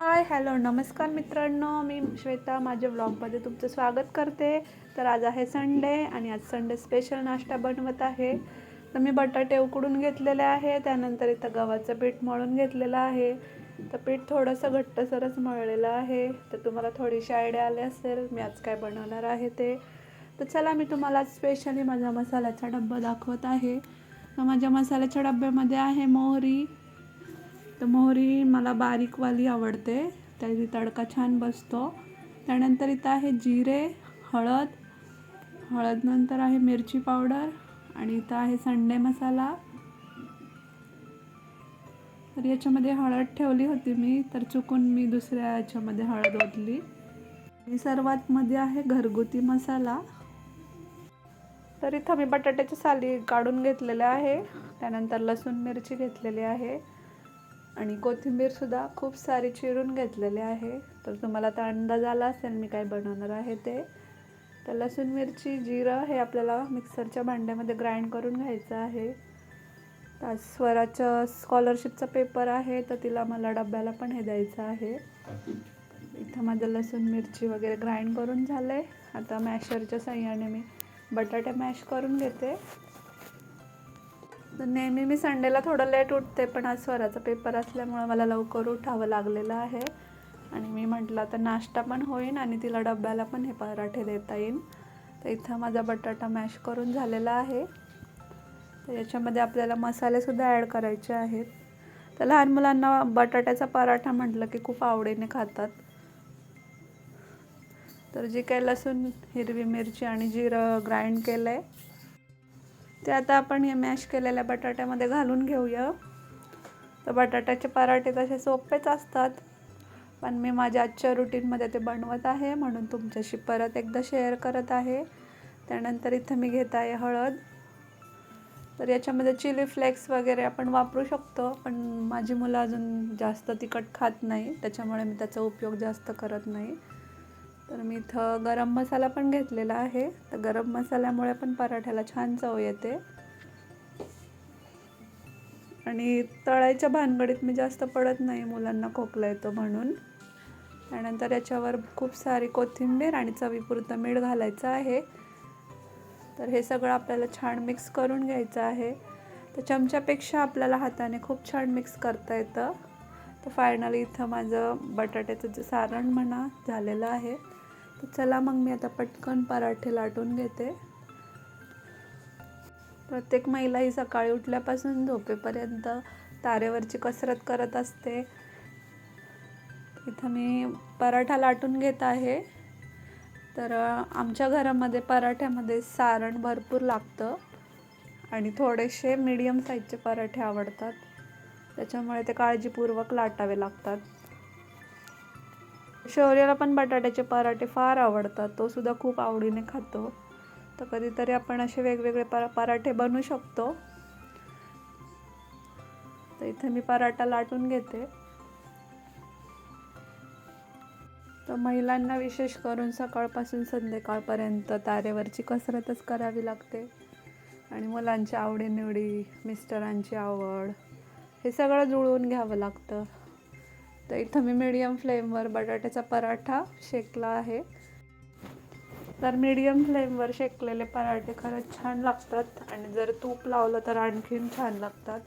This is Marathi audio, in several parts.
हाय हॅलो नमस्कार मित्रांनो. मी श्वेता माझ्या ब्लॉगमध्ये तुमचं स्वागत करते. तर आज आहे संडे आणि आज संडे स्पेशल नाश्ता बनवत आहे. तर मी बटाटे उकडून घेतलेले आहे त्यानंतर इथं गव्हाचं पीठ मळून घेतलेलं आहे. तर पीठ थोडंसं घट्टसरच मळलेलं आहे. तर तुम्हाला थोडीशी आयडिया आली असेल मी आज काय बनवणार आहे ते. तर चला मी तुम्हाला स्पेशली माझा मसाल्याचा डब्बा दाखवत आहे. तर माझ्या मसाल्याच्या डब्यामध्ये आहे मोहरी. तर मोहरी मला बारीकवाली आवडते. त्याची तडका छान बसतो. त्यानंतर इथं आहे जिरे हळद. हळदनंतर आहे मिरची पावडर. आणि इथं आहे संडे मसाला. तर याच्यामध्ये हळद ठेवली होती मी तर चुकून मी दुसऱ्या याच्यामध्ये हळद ओतली. आणि सर्वात मध्ये आहे घरगुती मसाला. तर इथं मी बटाट्याची साली काढून घेतलेल्या आहे त्यानंतर लसूण मिरची घेतलेली आहे आणि कोथिंबीरसुद्धा खूप सारी चिरून घेतलेली आहे. तर तुम्हाला आता अंदाज आला असेल मी काय बनवणार आहे ते. तर लसूण मिरची जिरं हे आपल्याला मिक्सरच्या भांड्यामध्ये ग्राइंड करून घ्यायचं आहे. आज स्वराचं स्कॉलरशिपचा पेपर आहे तर तिला मला डब्याला पण हे द्यायचं आहे. इथं माझं लसूण मिरची वगैरे ग्राइंड करून झालं आहे आता मॅशरच्या साह्याने मी बटाटे मॅश करून घेते. तर नेहमी मी संडेला थोडं लेट उठते पण आज स्वराचा पेपर असल्यामुळं मला लवकर उठावं लागलेलं आहे. आणि मी म्हटलं आता नाश्ता पण होईन आणि तिला डब्याला पण हे पराठे देता येईल तर इथं माझा बटाटा मॅश करून झालेला आहे. तर याच्यामध्ये आपल्याला मसालेसुद्धा ॲड करायचे आहेत. तर लहान मुलांना बटाट्याचा पराठा म्हटलं की खूप आवडीने खातात. तर जे काही लसूण हिरवी मिरची आणि जिरं ग्राइंड केलं आहे ते आता आपण हे मॅश केलेल्या बटाट्यामध्ये घालून घेऊया. तर बटाट्याचे पराठे तसे सोपेच असतात पण मी माझ्या आजच्या रुटीनमध्ये ते बनवत आहे म्हणून तुमच्याशी परत एकदा शेअर करत आहे. त्यानंतर इथं मी घेत आहे हळद. तर याच्यामध्ये चिली फ्लेक्स वगैरे आपण वापरू शकतो पण माझी मुलं अजून जास्त तिखट खात नाही त्याच्यामुळे मी त्याचा उपयोग जास्त करत नाही. तर मी इथं गरम मसाला पण घेतलेला आहे. तर गरम मसाल्यामुळे पण पराठ्याला छान चव येते. आणि तळायच्या भानगडीत मी जास्त पडत नाही मुलांना खोकला येतो म्हणून. त्यानंतर याच्यावर खूप सारी कोथिंबीर आणि चवीपुरतं मीठ घालायचं आहे. तर हे सगळं आपल्याला छान मिक्स करून घ्यायचं आहे. तर चमच्यापेक्षा आपल्याला हाताने खूप छान मिक्स करता येतं. तर फायनली इथं माझं बटाट्याचं जे सारण म्हणा झालेलं आहे. तर चला मग मी आता पटकन पराठे लाटून घेते. प्रत्येक महिला ही सकाळी उठल्यापासून झोपेपर्यंत तारेवरची कसरत करत असते. इथं मी पराठा लाटून घेत आहे. तर आमच्या घरामध्ये पराठ्यामध्ये सारण भरपूर लागतं आणि थोडेसे मीडियम साईजचे पराठे आवडतात. त्याच्यामुळे ते काळजीपूर्वक लाटावे लागतात. शौर्याला पण बटाट्याचे पराठे फार आवडतात. तो सुद्धा खूप आवडीने खातो. तर कधीतरी आपण असे वेगवेगळे परा पराठे बनवू शकतो. तर इथे मी पराठा लाटून घेते. तर महिलांना विशेष करून सकाळपासून संध्याकाळपर्यंत तारेवरची कसरतच करावी लागते. आणि मुलांची आवडीनिवडी मिस्टरांची आवड हे सगळं जुळवून घ्यावं लागतं. तर इथं मी मीडियम फ्लेमवर बटाट्याचा पराठा शेकला आहे. तर मीडियम फ्लेमवर शेकलेले पराठे खरंच छान लागतात. आणि जर तूप लावलं तर आणखीन छान लागतात.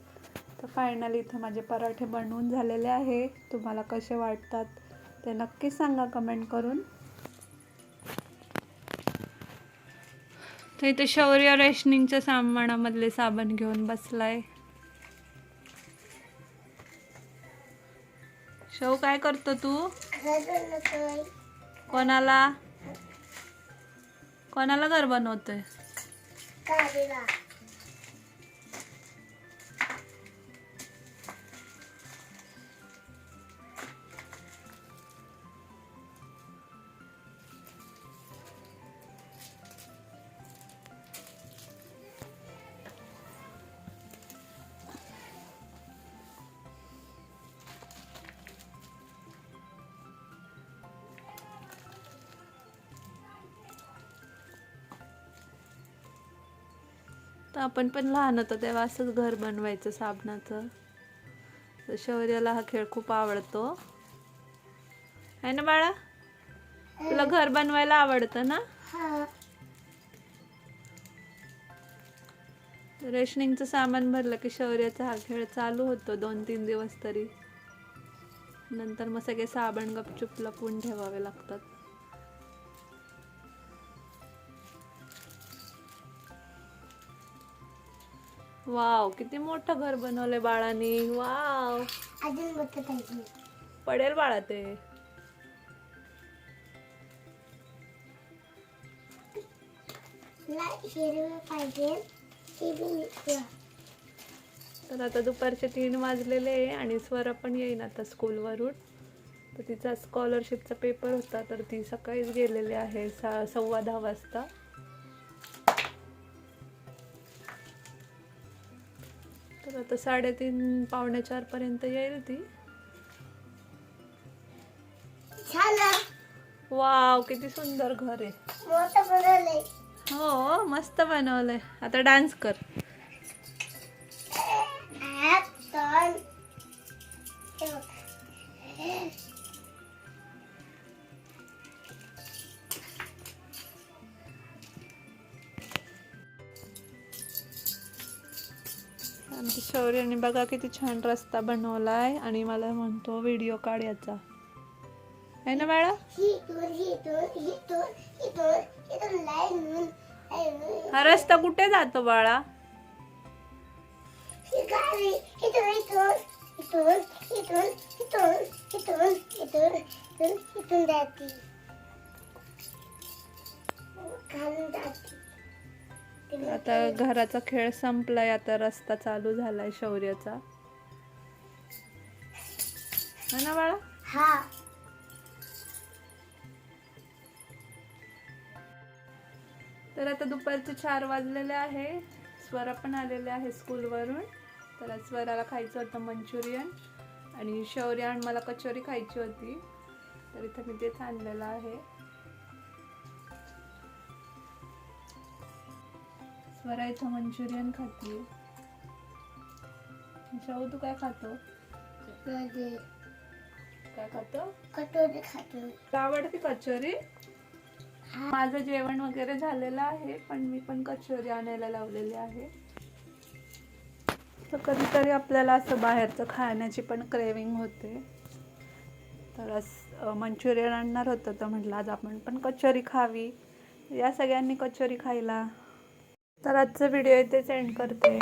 तर फायनली इथं माझे पराठे बनवून झालेले आहे. तुम्हाला कसे वाटतात? ते नक्की सांगा कमेंट करून. तर इथे शौर्य रेशनिंगच्या सामानामधले साबण घेऊन बसलाय. शौ काय करतो तू? कोणाला? कोणाला घर बनवतोय? तर आपण पण लहान होतो तेव्हा असंच घर बनवायचं साबणाचं. तर शौर्याला हा खेळ खूप आवडतो. आहे ना बाळा? तुला घर बनवायला आवडतं ना? रेशनिंगचं सामान भरलं की शौर्याचा हा खेळ चालू होतो दोन तीन दिवस तरी. नंतर मग सगळे साबण गपचूप लपवून ठेवावे लागतात. वाव किती मोठं घर बनवलंय बाळानी. वाव. अजून मोठं पाहिजे. पडेल बाळा ते. तुला हिरवं पाहिजे ते बी हिरवं. तर आता दुपारचे तीन वाजलेले आहे आणि स्वरा पण येईन आता स्कूलवरून. तर तिचा स्कॉलरशिपचा पेपर होता तर ती सकाळीच गेलेली आहे सा सव्वा दहा वाजता. तर आता साडेतीन पावणे चारपर्यंत येईल ती. वाव किती सुंदर घर आहे. हो मस्त बनवलंय. आता डान्स कर. शौर्य. आणि बघा किती छान रस्ता बनवला आहे आणि मला म्हणतो व्हिडिओ काढ याचा. आहे ना बाळा? हा रस्ता कुठे जातो बाळा? इथून इथून इथून इथून इथून इथून जाते. आता घराचा खेळ संपलाय आता रस्ता चालू झालाय शौर्याचा. है ना बाळा? हा. तर आता दुपारचे चार वाजलेले आहे. स्वरा पण आलेले आहे स्कूलवरून. तर स्वराला खायचं होतं मंचुरियन आणि शौर्य आणि मला कचोरी खायची होती. तर इथं मी तेच आणलेलं आहे. स्वरा इथं मंचुरियन खाते. शाहू तू काय खातो? काय खातो? कटोरी खातो. तुला आवडते कचोरी? माझं जेवण वगैरे झालेलं आहे पण मी पण कचोरी आणायला लावलेली आहे. तर कधीतरी आपल्याला असं बाहेरचं खाण्याची पण क्रेविंग होते. तर आज मंचुरियन आणणार होतं तर म्हटलं आज आपण पण कचोरी खावी. या सगळ्यांनी कचोरी खायला. तर आजचा व्हिडिओ इथेच एंड करते.